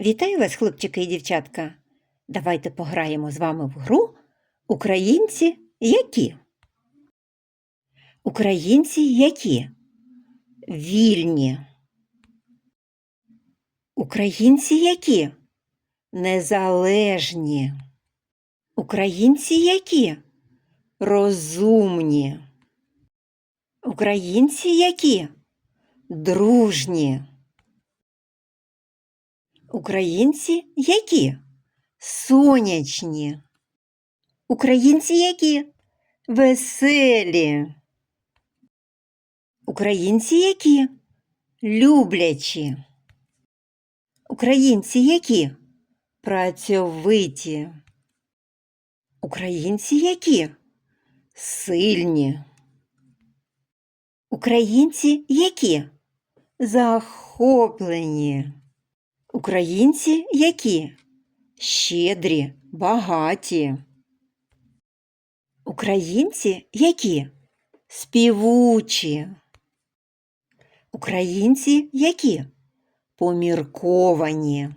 Вітаю вас, хлопчики і дівчатка. Давайте пограємо з вами в гру Українці які? Українці які? Вільні. Українці які? Незалежні. Українці які? Розумні. Українці які? Дружні. Українці які? Сонячні. Українці які? Веселі. Українці які? Люблячі. Українці які? Працьовиті. Українці які? Сильні. Українці які? Захоплені. Українці які? Щедрі, багаті. Українці які? Співучі. Українці які? Помірковані.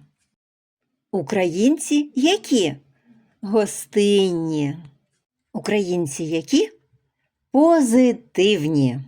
Українці які? Гостинні. Українці які? Позитивні.